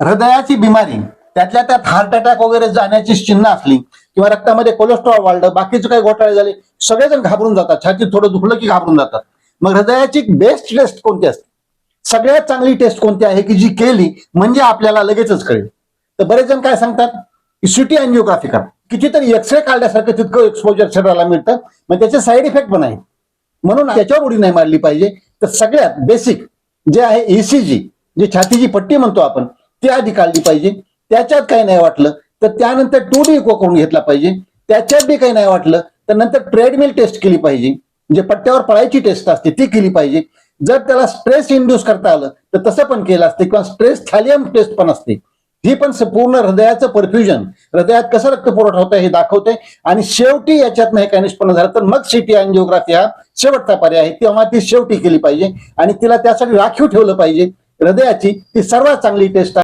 हृदयाची बिमारी त्यातल्या त्यात हार्ट अटॅक वगैरे जाण्याची चिन्ह असली किंवा रक्तामध्ये कोलेस्ट्रॉल वाढलं बाकीचे काही घोटाळे झाले सगळेजण घाबरून जातात. छातीत थोडं दुखलं की घाबरून जातात. मग हृदयाची बेस्ट टेस्ट कोणती असते? सगळ्यात चांगली टेस्ट कोणती आहे की जी केली म्हणजे आपल्याला लगेचच कळेल. तर बरेच जण काय सांगतात? की सिटी अँजिओग्राफी करा. कितीतरी एक्सरे काढल्यासारखं तितकं एक्सपोजर शरीराला मिळतं मग त्याचे साईड इफेक्ट पण आहे म्हणून त्याच्यावर उडी नाही मारली पाहिजे. तर सगळ्यात बेसिक जे आहे ईसीजी जी छातीची पट्टी म्हणतो आपण ती आधी काढली पाहिजे. त्याच्यात काही नाही वाटलं तर त्यानंतर टू डी इको करून घेतला पाहिजे. त्याच्यात बी काही नाही वाटलं तर नंतर ट्रेडमिल टेस्ट केली पाहिजे. जे पट्ट्यावर पळायची टेस्ट असते ती केली पाहिजे. जर त्याला स्ट्रेस इंड्यूस करता आलं तर तसं पण केलं असते किंवा स्ट्रेस थॅलियम टेस्ट पण असते. ही पण पूर्ण हृदयाचं परफ्युजन हृदयात कसं रक्त पुरवठा होतं हे दाखवते आणि शेवटी याच्यात हे काही निष्पन्न झालं तर मग सिटी अँजिओग्राफी हा शेवटचा पर्याय आहे. तेव्हा ती शेवटी केली पाहिजे. आणि तिला त्यासाठी राखीव ठेवलं पाहिजे. हृदयाची ती सर्वात चांगली टेस्ट